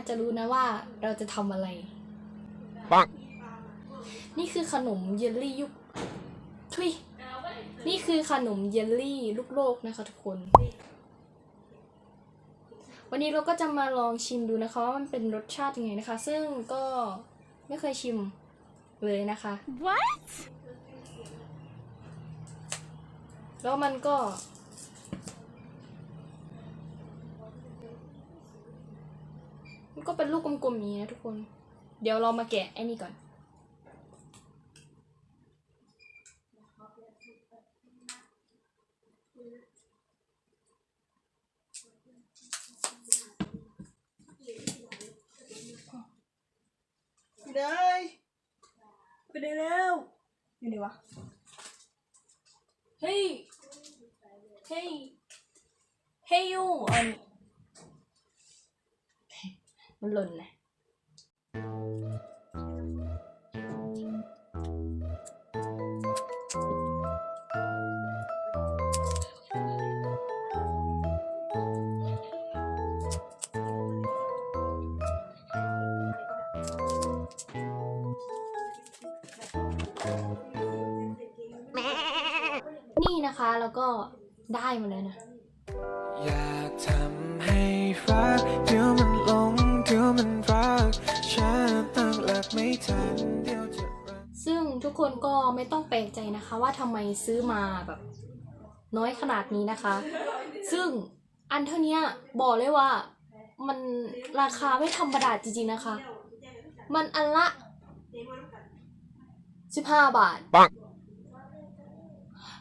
าจะรู้นะว่าเราจะทำอะไร ปังนี่คือขนมเยลลี่ยุคทุยนี่คือขนมเยลลี่ลูกโลกนะคะทุกคน วันนี้เราก็จะมาลองชิมดูนะคะว่ามันเป็นรสชาติยังไงนะคะ ซึ่งก็ไม่เคยชิมเลยนะคะ What? แล้วมันก็ มันก็เป็นลูกกลมๆอย่างนี้นะทุกคน เดี๋ยวเรามาแกะไอ้นี่ก่อน ไปเลยไปได้แล้วอยู่ไหนวะ เฮ้ย เฮ้ย เฮ้ยยูอัน มันหล่นนะนี่นะคะแล้วก็ได้มาแล้วนะ ไม่ทันเดี๋ยวจะรักซึ่งทุกคนก็ไม่ต้องแปลกใจนะคะว่าทำไมซื้อมาแบบน้อยขนาดนี้นะคะ ซึ่งอันเท่าเนี้ยบอกเลยว่ามันราคาไม่ธรรมดาจริงๆนะคะ มันอันละสิบห้าบาท ปัง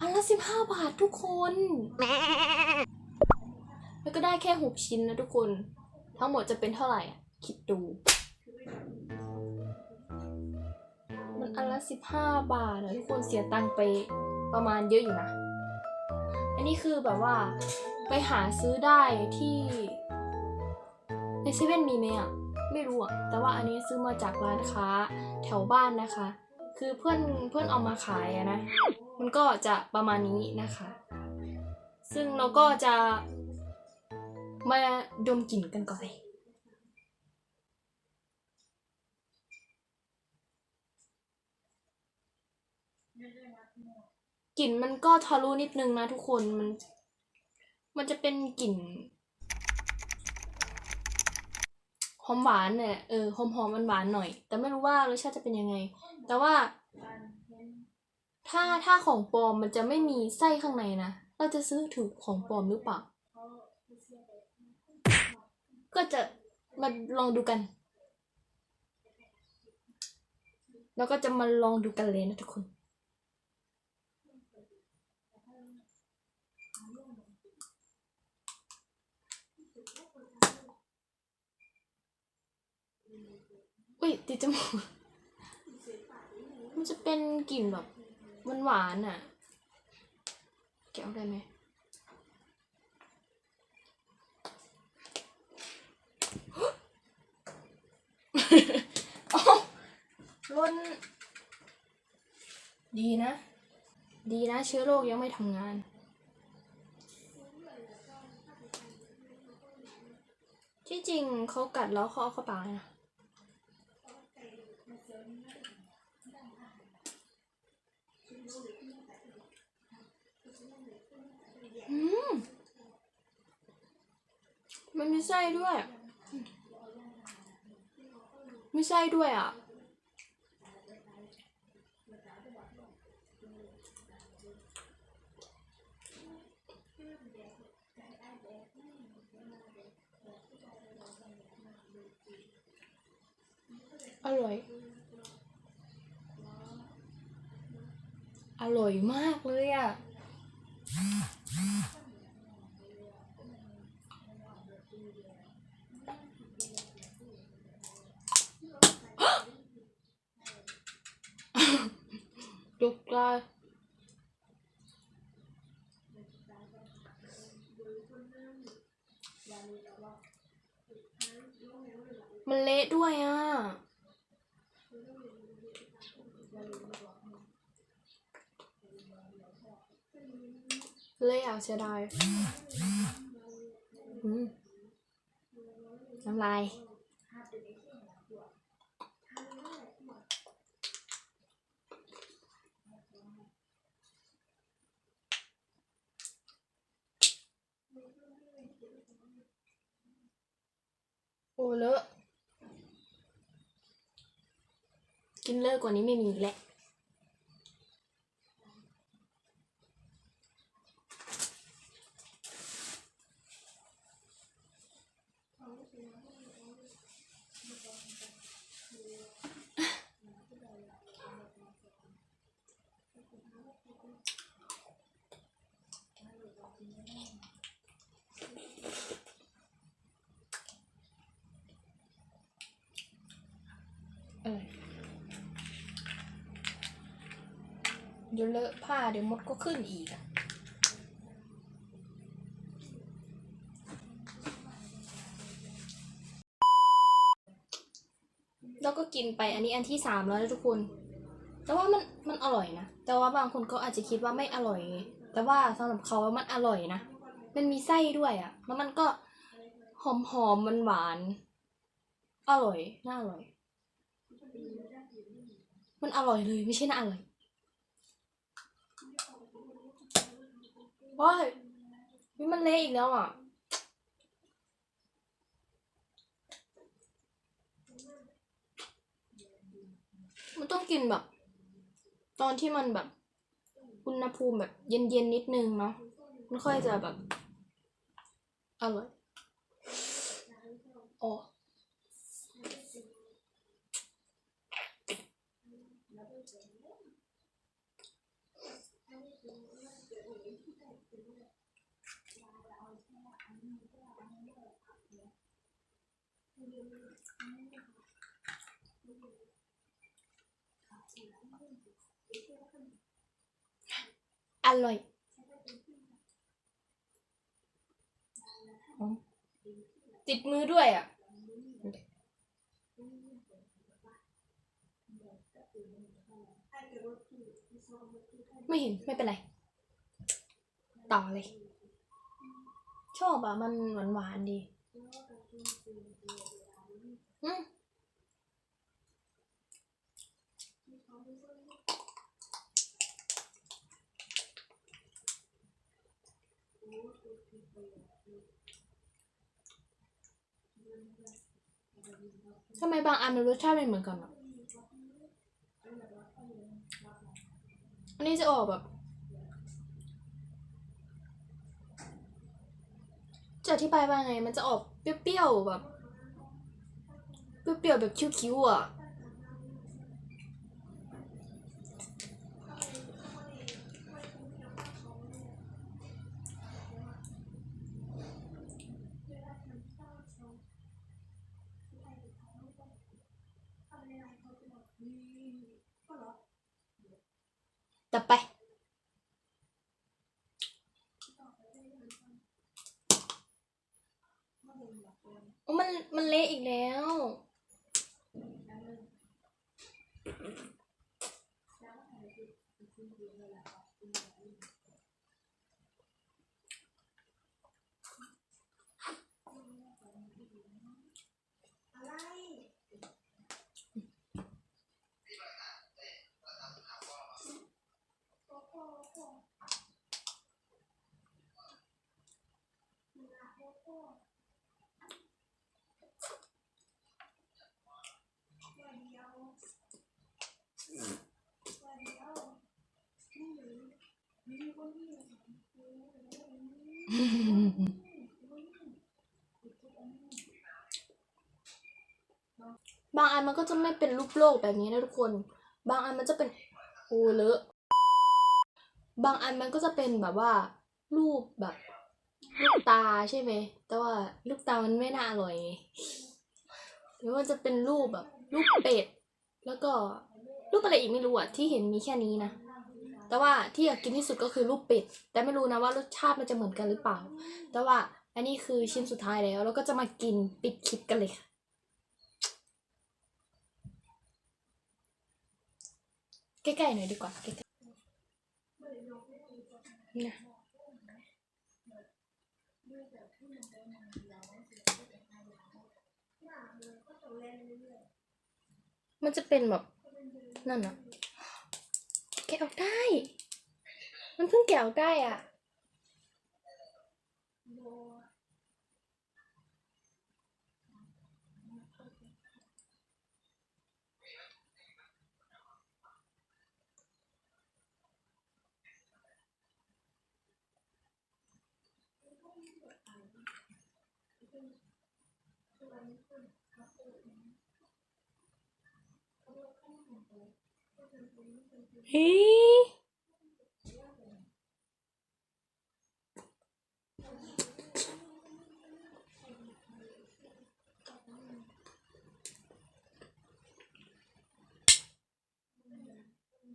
อันละสิบห้าบาททุกคน แล้วก็ได้แค่หกชิ้นนะทุกคน ทั้งหมดจะเป็นเท่าไหร่อะคิดดูมัน อันละสิบห้าบาทนะทุกคนเสียตังค์ไปประมาณเยอะอยู่นะ อันนี้คือแบบว่าไปหาซื้อได้ที่ในเซเว่นมีไหมอะ ไม่รู้อะ แต่ว่าอันนี้ซื้อมาจากร้านค้าแถวบ้านนะคะ คือเพื่อนเพื่อนเอามาขายอะนะ มันก็จะประมาณนี้นะคะ ซึ่งเราก็จะมาดมกลิ่นกันก่อนเลย กลิ่นมันก็ทะลุนิดนึงนะทุกคนมัน มันจะเป็นกลิ่นหอมหวานเนี่ยเออหอมหอมหวานหน่อย แต่ไม่รู้ว่ารสชาติจะเป็นยังไง แต่ว่า ถ้าถ้าของปลอมมันจะไม่มีไส้ข้างในนะเราจะซื้อถูกของปลอมหรือเปล่าก็จะมาลองดูกัน แล้วก็จะมาลองดูกันเลยนะทุกคน อุ้ยติดจมูก มันจะเป็นกลิ่นแบบหวานๆอะ แกะออกได้ไหมเอ้าล้นดีนะ ดีนะเชื้อโรคยังไม่ทำงาน ที่จริงเขากัดแล้วเขาเอาเข้าปากเลยนะ อืมมันมีไส้ด้วย มีไส้ด้วยอะ อร่อย อร่อยมากเลยอะ ตกใจมันเละด้วยอะ เลยอะเสียดายน้ำลายโอ้เลอะกินเลิกกว่านี้ไม่มีอีแล้ว เดี๋ยวเลอะผ้าเดี๋ยวมดก็ขึ้นอีกอะแล้ว ก็กินไปอันนี้อันที่สามแล้วนะทุกคน แต่ว่ามันมันอร่อยนะ แต่ว่าบางคนก็อาจจะคิดว่าไม่อร่อย แต่ว่าสำหรับเขามันอร่อยนะ มันมีไส้ด้วยอะแล้วมันก็หอมหอมมันหวาน อร่อย น่าอร่อย มันอร่อยเลยไม่ใช่น่าอร่อยว้ายมันเละอีกแล้วอะ มันต้องกินแบบ ตอนที่มันแบบ อุณหภูมิแบบเย็นๆนิดนึงเนาะมันค่อยจะแบบอร่อยอ๋อ อร่อยอ๋อติดมือด้วยอะ ไม่เห็นไม่เป็นไร ต่อเลย ชอบอะ มันหวานหวานๆดี อืม ทำไมบางอันมันรสชาติไม่เหมือนกันอะ อันนี้จะออกแบบ จะอธิบายว่าไง มันจะออกเปรี้ยวๆแบบ เปรี้ยวๆแบบคิ้วๆอะ ต่อไป โอ้มัน มันเละอีกแล้ว บางอันมันก็จะไม่เป็นรูปโลกแบบนี้นะทุกคน บางอันมันจะเป็นโอ้เลอะ บางอันมันก็จะเป็นแบบว่า รูปแบบ ลูกตาใช่ไหม แต่ว่าลูกตามันไม่น่าอร่อยหรือว่าจะเป็นรูปแบบรูปเป็ด แล้วก็รูปอะไรอีกไม่รู้อะที่เห็นมีแค่นี้นะ แต่ว่าที่อยากกินที่สุดก็คือรูปเป็ด แต่ไม่รู้นะว่ารสชาติมันจะเหมือนกันหรือเปล่า แต่ว่าอันนี้คือชิ้นสุดท้ายแล้ว แล้วก็จะมากินปิดคลิปกันเลยค่ะใกล้ๆหน่อยดีกว่าใกล้ๆนะ มันจะเป็นแบบ นั่นอะแกะออกได้ มันเพิ่งแกะออกได้อะ Thank. เด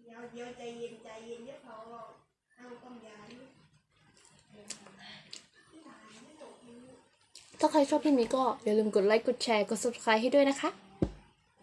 ี๋ยเดี๋ยวใจเย็นใจเย็นเดี๋ยวเขาเอาต้องย้ายถ้าใครชอบคลิปนี้ก็อย่าลืมกดไลค์กดแชร์กด subscribe ให้ด้วยนะคะ